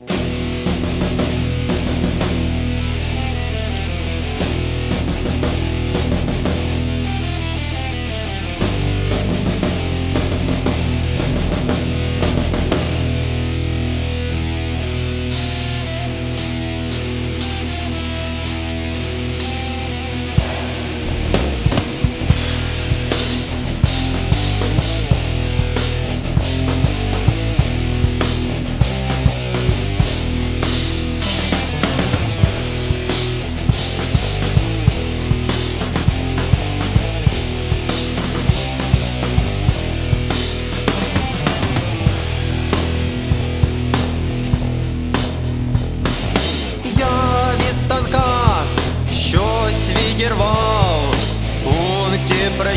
Я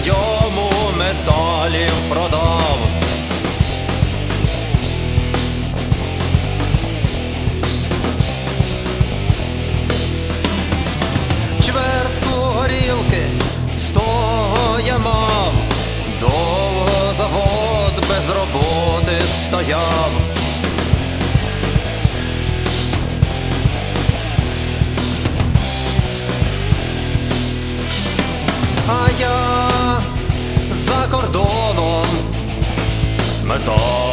прийому металів продав. Чвертку горілки з того я мав, довго завод без роботи стояв. А я todo.